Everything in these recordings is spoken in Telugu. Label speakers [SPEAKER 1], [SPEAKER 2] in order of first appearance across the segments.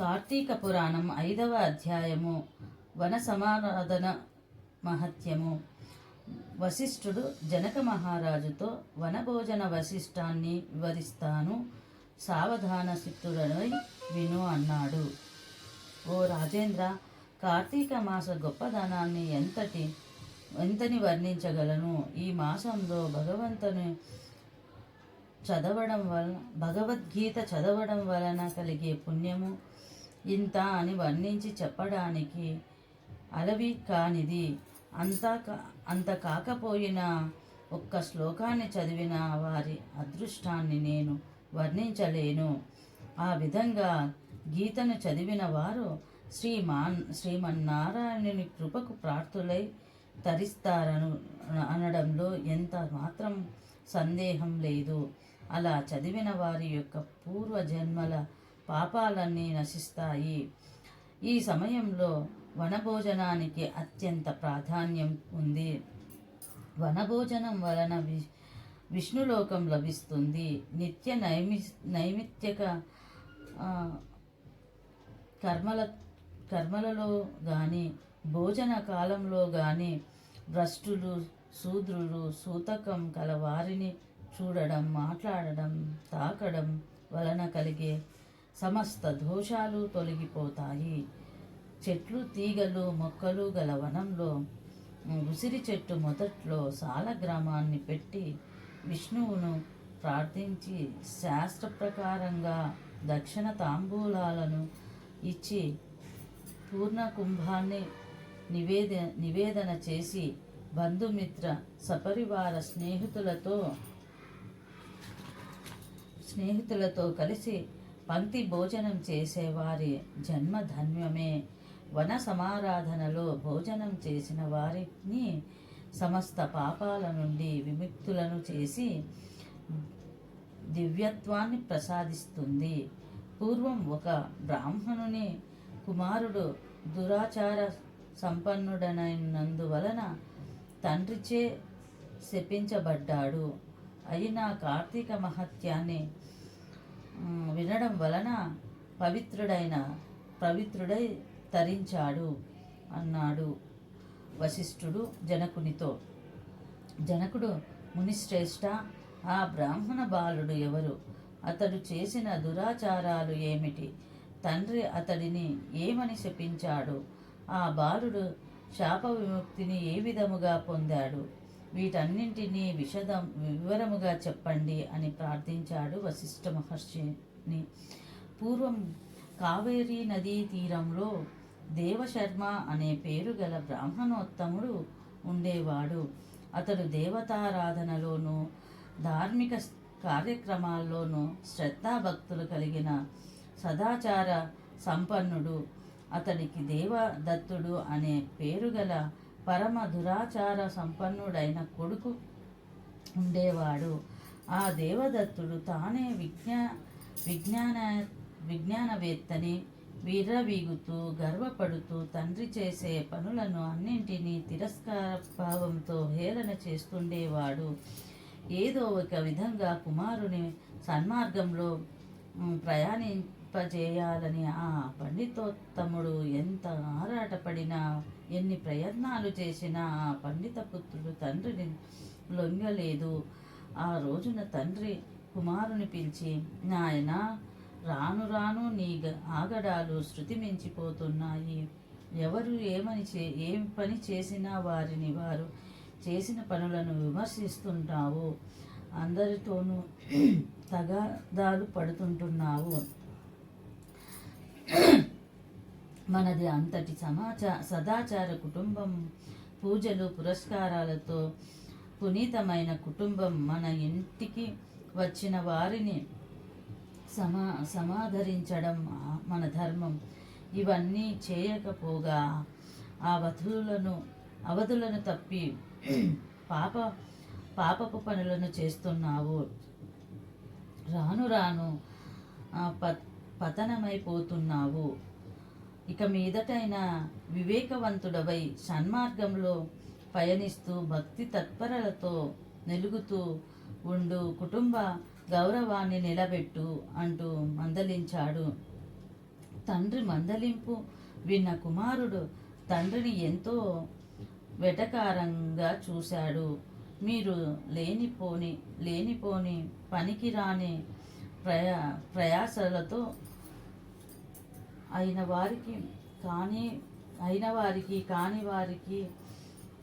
[SPEAKER 1] కార్తీక పురాణం ఐదవ అధ్యాయము. వన సమారాధన మహత్యము. వశిష్ఠుడు జనక మహారాజుతో వనభోజన వశిష్టాన్ని వివరిస్తాను. సావధాన సిద్ధుడనై విను అన్నాడు. ఓ రాజేంద్ర కార్తీక మాస గొప్పదనాన్ని ఎంతటి ఎంతని వర్ణించగలను? ఈ మాసంలో భగవంతుని చదవడం వలన భగవద్గీత చదవడం వలన కలిగే పుణ్యము ఇంత అని వర్ణించి చెప్పడానికి అలవి కానిది. అంతా కా- అంత కాకపోయినా ఒక్క శ్లోకాన్ని చదివిన వారి అదృష్టాన్ని నేను వర్ణించలేను. ఆ విధంగా గీతను చదివిన వారు శ్రీమాన్ శ్రీమన్నారాయణుని కృపకు ప్రార్థులై తరిస్తారను అనడంలో ఎంత మాత్రం సందేహం లేదు. అలా చదివిన వారి యొక్క పూర్వజన్మల పాపాలన్నీ నశిస్తాయి. ఈ సమయంలో వనభోజనానికి అత్యంత ప్రాధాన్యం ఉంది. వనభోజనం వలన వి విష్ణులోకం లభిస్తుంది. నిత్య నైమి నైమిత్యక కర్మల కర్మలలో కానీ భోజన కాలంలో కానీ భ్రష్టులు శూద్రులు సూతకం కల వారిని చూడడం మాట్లాడడం తాకడం వలన కలిగే సమస్త దోషాలు తొలగిపోతాయి. చెట్లు తీగలు మొక్కలు గల వనంలో ఉసిరి చెట్టు మొదట్లో సాల గ్రామాన్ని పెట్టి విష్ణువును ప్రార్థించి శాస్త్ర ప్రకారంగా దక్షిణ తాంబూలాలను ఇచ్చి పూర్ణ కుంభాన్ని నివేద నివేదన చేసి బంధుమిత్ర సపరివార స్నేహితులతో స్నేహితులతో కలిసి పంక్తి భోజనం చేసేవారి జన్మధన్యమే వన సమారాధనలో భోజనం చేసిన వారిని సమస్త పాపాల నుండి విముక్తులను చేసి దివ్యత్వాన్ని ప్రసాదిస్తుంది. పూర్వం ఒక బ్రాహ్మణుని కుమారుడు దురాచార సంపన్నుడనైనందువలన తండ్రిచే శపించబడ్డాడు. అయినా కార్తీక మహత్యాన్ని వినడం వలన పవిత్రుడైన పవిత్రుడై తరించాడు అన్నాడు వశిష్ఠుడు జనకునితో. జనకుడు మునిశ్రేష్ఠ ఆ బ్రాహ్మణ బాలుడు ఎవరు? అతడు చేసిన దురాచారాలు ఏమిటి? తండ్రి అతడిని ఏమని శపించాడు? ఆ బాలుడు శాప విముక్తిని ఏ విధముగా పొందాడు? వీటన్నింటినీ విషదం వివరముగా చెప్పండి అని ప్రార్థించాడు వశిష్ఠ మహర్షిని పూర్వం కావేరీ నదీ తీరంలో దేవశర్మ అనే పేరు గల బ్రాహ్మణోత్తముడు ఉండేవాడు. అతడు దేవతారాధనలోనూ ధార్మిక కార్యక్రమాల్లోనూ శ్రద్ధాభక్తులు కలిగిన సదాచార సంపన్నుడు. అతడికి దేవదత్తుడు అనే పేరు గల పరమ దురాచార సంపన్నుడైన కొడుకు ఉండేవాడు. ఆ దేవదత్తుడు తానే విజ్ఞా విజ్ఞాన విజ్ఞానవేత్తని వీర్రవీగుతూ గర్వపడుతూ తండ్రి చేసే పనులను అన్నింటినీ తిరస్కార భావంతో హేళన చేస్తుండేవాడు. ఏదో ఒక విధంగా కుమారుని సన్మార్గంలో ప్రయాణి వర్తింపజేయాలని ఆ పండితోత్తముడు ఎంత ఆరాటపడినా ఎన్ని ప్రయత్నాలు చేసినా ఆ పండిత పుత్రుడు తండ్రిని లొంగలేదు. ఆ రోజున తండ్రి కుమారుని పిలిచి నాయన రాను రాను నీ గ- ఆగడాలు శృతి మించిపోతున్నాయి. ఎవరు ఏమని చే ఏం పని చేసినా వారిని వారు చేసిన పనులను విమర్శిస్తుంటావు. అందరితోనూ తగాదాలు పడుతుంటున్నావు. మనది అంతటి సమాచార సదాచార కుటుంబం. పూజలు పురస్కారాలతో పునీతమైన కుటుంబం మన ఇంటికి వచ్చిన వారిని సమా సమాధరించడం మన ధర్మం. ఇవన్నీ చేయకపోగా ఆ వధువులను అవధులను తప్పి పాప పాపపు పనులను చేస్తున్నావు. రాను రాను పత్ ప పతనమైపోతున్నావు. ఇక మీదటైన వివేకవంతుడవై సన్మార్గంలో పయనిస్తూ భక్తి తత్పరలతో నెలుగుతూ ఉండు కుటుంబ గౌరవాన్ని నిలబెట్టు అంటూ మందలించాడు. తండ్రి మందలింపు విన్న కుమారుడు తండ్రిని ఎంతో వెటకారంగా చూశాడు. మీరు లేనిపోని లేనిపోని పనికిరాని ప్రయా ప్రయాసలతో అయిన వారికి కానీ అయిన వారికి కాని వారికి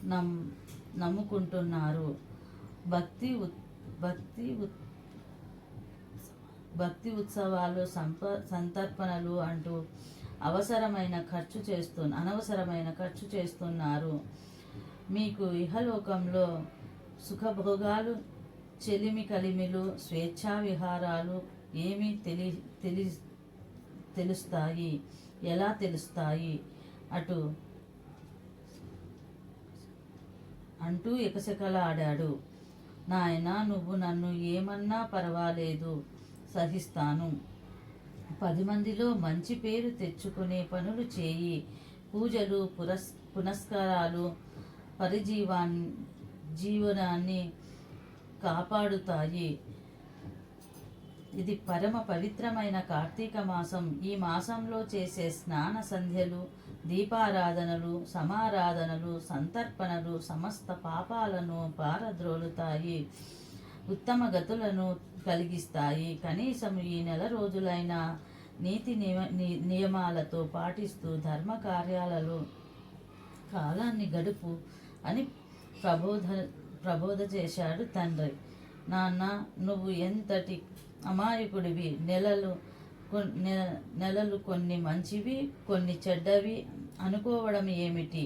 [SPEAKER 1] నమ్ నమ్ముకుంటున్నారు. భక్తి ఉత్- భక్తి ఉత్- భక్తి ఉత్సవాలు సంప సంతర్పణలు అంటూ అవసరమైన ఖర్చు చేస్తు అనవసరమైన ఖర్చు చేస్తున్నారు. మీకు ఇహలోకంలో సుఖభోగాలు చెలిమి కలిమిలు స్వేచ్ఛా విహారాలు ఏమి తెలి తెలి తెలుస్తాయి? ఎలా తెలుస్తాయి? అటు అంటూ ఎకసెకలాడాడు. నాయనా నువ్వు నన్ను ఏమన్నా పర్వాలేదు సహిస్తాను. పది మందిలో మంచి పేరు తెచ్చుకునే పనులు చేయి. పూజలు పురస్ పునస్కారాలు పరిజీవాన్ జీవనాన్ని కాపాడుతాయి. ఇది పరమ పవిత్రమైన కార్తీక మాసం. ఈ మాసంలో చేసే స్నాన సంధ్యలు దీపారాధనలు సమారాధనలు సంతర్పణలు సమస్త పాపాలను పారద్రోలుతాయి. ఉత్తమ గతులను కలిగిస్తాయి. కనీసం ఈ నెల రోజులైన నీతి ని- నియమాలతో పాటిస్తూ ధర్మ కార్యాలలో కాలాన్ని గడుపు అని ప్రబోధ ప్రబోధ చేశాడు తండ్రి. నాన్న నువ్వు ఎంతటి అమాయకుడివి? నెలలు నెలలు కొన్ని మంచివి కొన్ని చెడ్డవి అనుకోవడం ఏమిటి?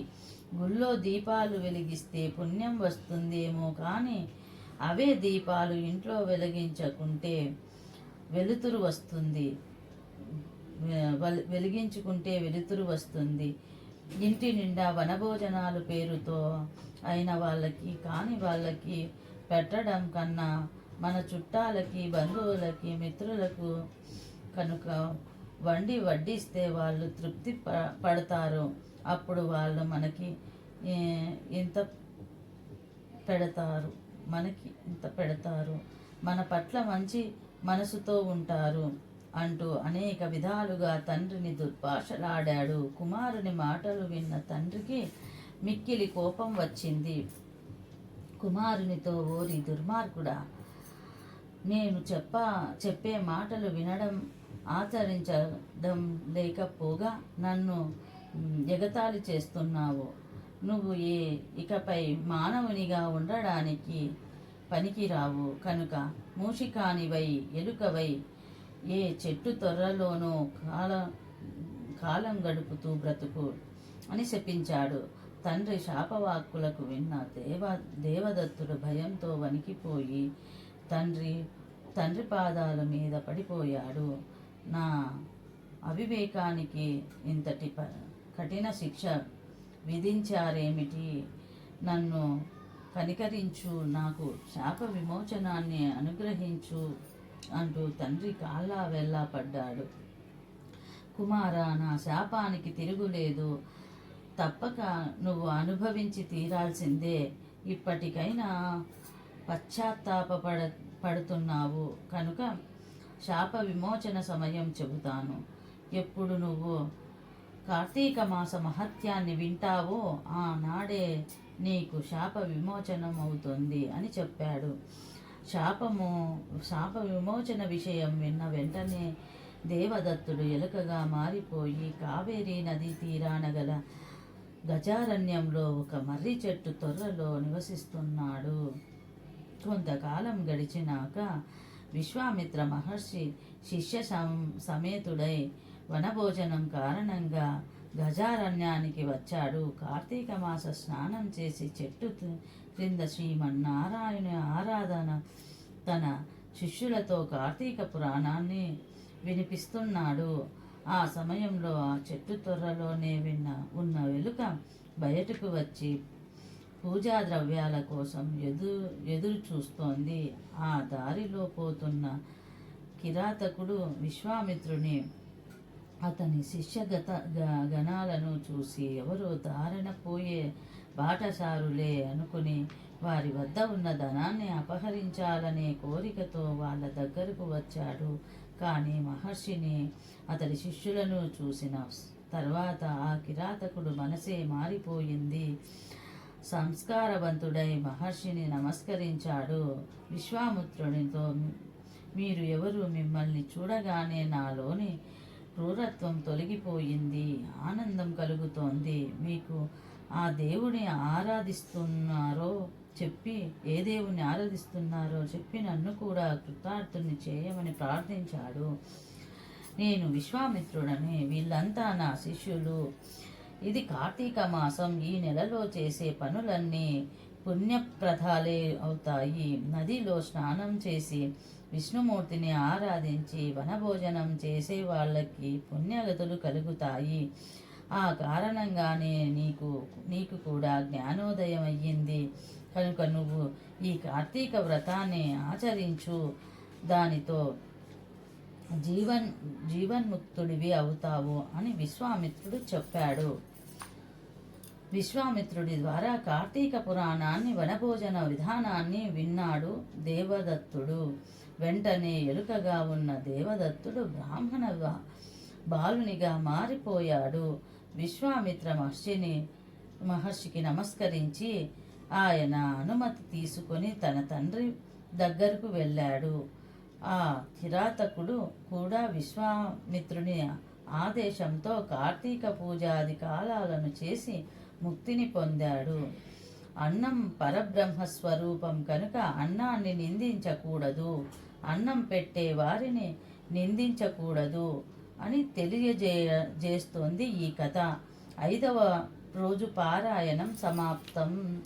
[SPEAKER 1] గుళ్ళో దీపాలు వెలిగిస్తే పుణ్యం వస్తుందేమో కానీ అవే దీపాలు ఇంట్లో వెలిగించకుంటే వెలుతురు వస్తుంది. వెలిగించుకుంటే వెలుతురు వస్తుంది. ఇంటి నిండా వనభోజనాలు పేరుతో అయిన వాళ్ళకి కాని వాళ్ళకి పెట్టడం కన్నా మన చుట్టాలకి బంధువులకి మిత్రులకు కనుక వండి వడ్డిస్తే వాళ్ళు తృప్తి ప- పడతారు. అప్పుడు వాళ్ళు మనకి ఇంత పెడతారు. మనకి ఇంత పెడతారు. మన పట్ల మంచి మనసుతో ఉంటారు. అంటూ అనేక విధాలుగా తండ్రిని దుర్భాషలాడాడు. కుమారుని మాటలు విన్న తండ్రికి మిక్కిలి కోపం వచ్చింది. కుమారునితో ఓరి దుర్మార్గుడా నేను చెప్ప చెప్పే మాటలు వినడం ఆచరించడం లేకపోగా నన్ను ఎగతాళి చేస్తున్నావు. నువ్వు ఏ ఇకపై మానవునిగా ఉండడానికి పనికిరావు. కనుక మూషికానివై ఎలుకవై ఏ చెట్టు తొర్రలోనూ కాల కాలం గడుపుతూ బ్రతుకు అని శపించాడు. తండ్రి శాపవాక్కులకు విన్న దేవ దేవదత్తుడు భయంతో వణికిపోయి తండ్రి తండ్రి పాదాల మీద పడిపోయాడు. నా అవివేకానికి ఇంతటి ప కఠిన శిక్ష విధించారేమిటి? నన్ను కనికరించు నాకు శాప విమోచనాన్ని అనుగ్రహించు అంటూ తండ్రి కాళ్ళ వెళ్ళా పడ్డాడు. కుమార నా శాపానికి తిరుగులేదు. తప్పక నువ్వు అనుభవించి తీరాల్సిందే. ఇప్పటికైనా పశ్చాత్తాపపడ పడుతున్నావు. కనుక శాప విమోచన సమయం చెబుతాను. ఎప్పుడు నువ్వు కార్తీక మాస మహత్యాన్ని వింటావో ఆనాడే నీకు శాప విమోచనం అవుతుంది అని చెప్పాడు. శాపము శాప విమోచన విషయం విన్న వెంటనే దేవదత్తుడు ఎలుకగా మారిపోయి కావేరీ నదీ తీరాన గల గజారణ్యంలో ఒక మర్రి చెట్టు తొర్రలో నివసిస్తున్నాడు. కొంతకాలం గడిచినాక విశ్వామిత్ర మహర్షి శిష్య సం- సమేతుడై వనభోజనం కారణంగా గజారణ్యానికి వచ్చాడు. కార్తీక మాస స్నానం చేసి చెట్టు క్రింద శ్రీమన్నారాయణ ఆరాధన తన శిష్యులతో కార్తీక పురాణాన్ని వినిపిస్తున్నాడు. ఆ సమయంలో ఆ చెట్టు తొర్రలోనే విన్న ఉన్న వెలుక బయటకు వచ్చి పూజా ద్రవ్యాల కోసం ఎదు ఎదురు చూస్తోంది. ఆ దారిలో పోతున్న కిరాతకుడు విశ్వామిత్రుని అతని శిష్యగత గ- గణాలను చూసి ఎవరో దారిన పోయే బాటసారులే అనుకుని వారి వద్ద ఉన్న ధనాన్ని అపహరించాలనే కోరికతో వాళ్ళ దగ్గరకు వచ్చాడు. కానీ మహర్షిని అతడి శిష్యులను చూసిన తర్వాత ఆ కిరాతకుడు మనసే మారిపోయింది. సంస్కారవంతుడై మహర్షిని నమస్కరించాడు. విశ్వామిత్రునితో మీరు ఎవరు? మిమ్మల్ని చూడగానే నాలోని క్రూరత్వం తొలగిపోయింది ఆనందం కలుగుతోంది. మీకు ఆ దేవుని ఆరాధిస్తున్నారో చెప్పి ఏ దేవుని ఆరాధిస్తున్నారో చెప్పి నన్ను కూడా కృతార్థుని చేయమని ప్రార్థించాడు. నేను విశ్వామిత్రుడని వీళ్ళంతా నా శిష్యులు. ఇది కార్తీక మాసం ఈ నెలలో చేసే పనులన్నీ పుణ్యప్రదాలే అవుతాయి. నదిలో స్నానం చేసి విష్ణుమూర్తిని ఆరాధించి వనభోజనం చేసే వాళ్ళకి పుణ్యగతులు కలుగుతాయి. ఆ కారణంగానే నీకు నీకు కూడా జ్ఞానోదయం అయ్యింది. కనుక నువ్వు ఈ కార్తీక వ్రతాన్ని ఆచరించు. దానితో జీవన్ జీవన్ముక్తుడివి అవుతావు అని విశ్వామిత్రుడు చెప్పాడు. విశ్వామిత్రుడి ద్వారా కార్తీక పురాణాన్ని వనభోజన విధానాన్ని విన్నాడు దేవదత్తుడు. వెంటనే ఎలుకగా ఉన్న దేవదత్తుడు బ్రాహ్మణ బాలునిగా మారిపోయాడు. విశ్వామిత్ర మహర్షిని మహర్షికి నమస్కరించి ఆయన అనుమతి తీసుకొని తన తండ్రి దగ్గరకు వెళ్ళాడు. ఆ కిరాతకుడు కూడా విశ్వామిత్రుని ఆదేశంతో కార్తీక పూజాది కాలాలను చేసి ముక్తిని పొందాడు. అన్నం పరబ్రహ్మ స్వరూపం కనుక అన్నాన్ని నిందించకూడదు. అన్నం పెట్టే వారిని నిందించకూడదు అని తెలియజేయ చేస్తోంది ఈ కథ. ఐదవ రోజు పారాయణం సమాప్తం.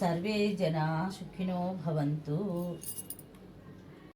[SPEAKER 1] సర్వే జనా సుఖినో భవంతు.